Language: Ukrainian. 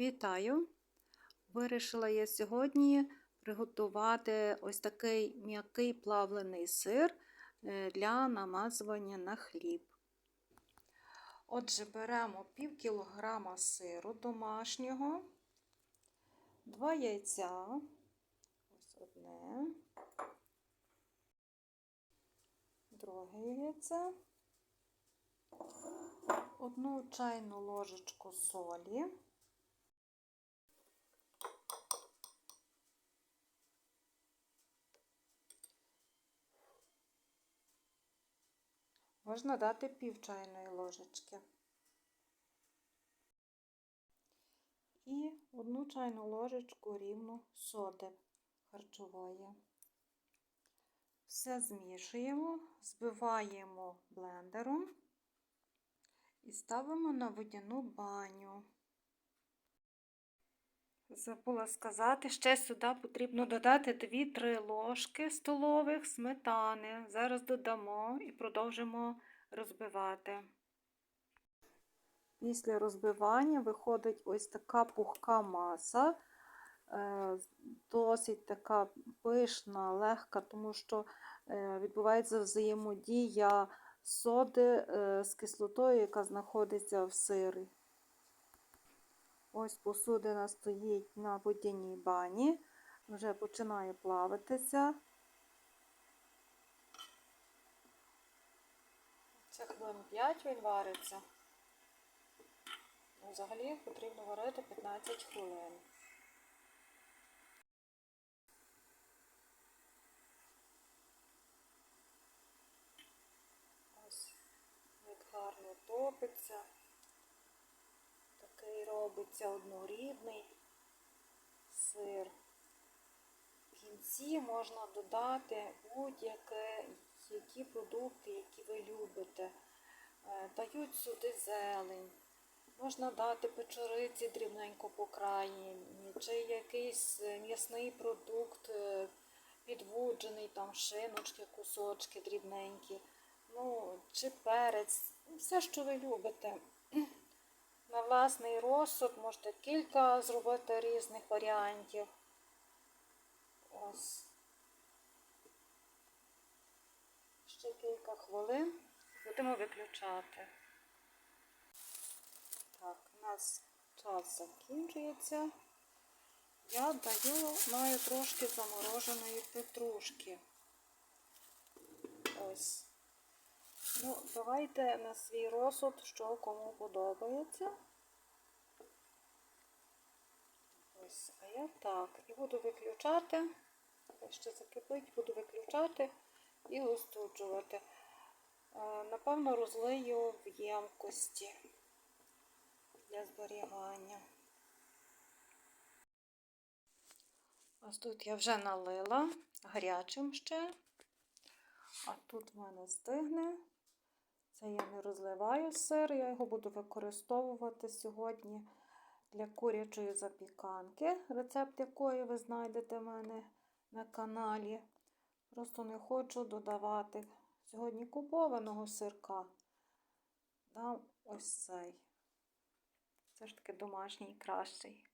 Вітаю! Вирішила я сьогодні приготувати ось такий м'який плавлений сир е, для намазування на хліб. Отже, беремо пів кілограма сиру домашнього, два яйця, ось одне, друге яйце, одну чайну ложечку солі. Можна дати пів чайної ложечки. І одну чайну ложечку рівну соди харчової. Все змішуємо, збиваємо блендером і ставимо на водяну баню. Забула сказати, ще сюди потрібно додати 2-3 ложки столових сметани. Зараз додамо і продовжимо розбивати. Після розбивання виходить ось така пухка маса, е, досить така пишна, легка, тому що е, відбувається взаємодія соди е, з кислотою, яка знаходиться в сирі. Ось посудина стоїть на водяній бані, вже починає плавитися. Це хвилин 5 він вариться. Ну, Взагалі потрібно варити 15 хвилин. Ось як гарно топиться. Робиться однорідний сир. В кінці можна додати будь-які продукти, які ви любите. Е, Дають сюди зелень. Можна дати печориці дрібненько покраєні, чи якийсь м'ясний продукт е, підвуджений, там шиночки, кусочки дрібненькі, ну, чи перець, все, що ви любите. На власний розсуд можете кілька зробити різних варіантів. Ось. Ще кілька хвилин будемо виключати. Так, у нас час закінчується. Я даю, маю трошки замороженої петрушки. Ось. Ну, давайте на свій розсуд, що кому подобається. Ось, а я так. І буду виключати. Ще закипить, буду виключати і остуджувати. Напевно, розлию в ємкості для зберігання. Ось тут я вже налила гарячим ще, а тут в мене стигне. Це я не розливаю сир, я його буду використовувати сьогодні для курячої запіканки, рецепт якої ви знайдете в мене на каналі. Просто не хочу додавати сьогодні купованого сирка. Дам ось цей. Все ж таки домашній кращий.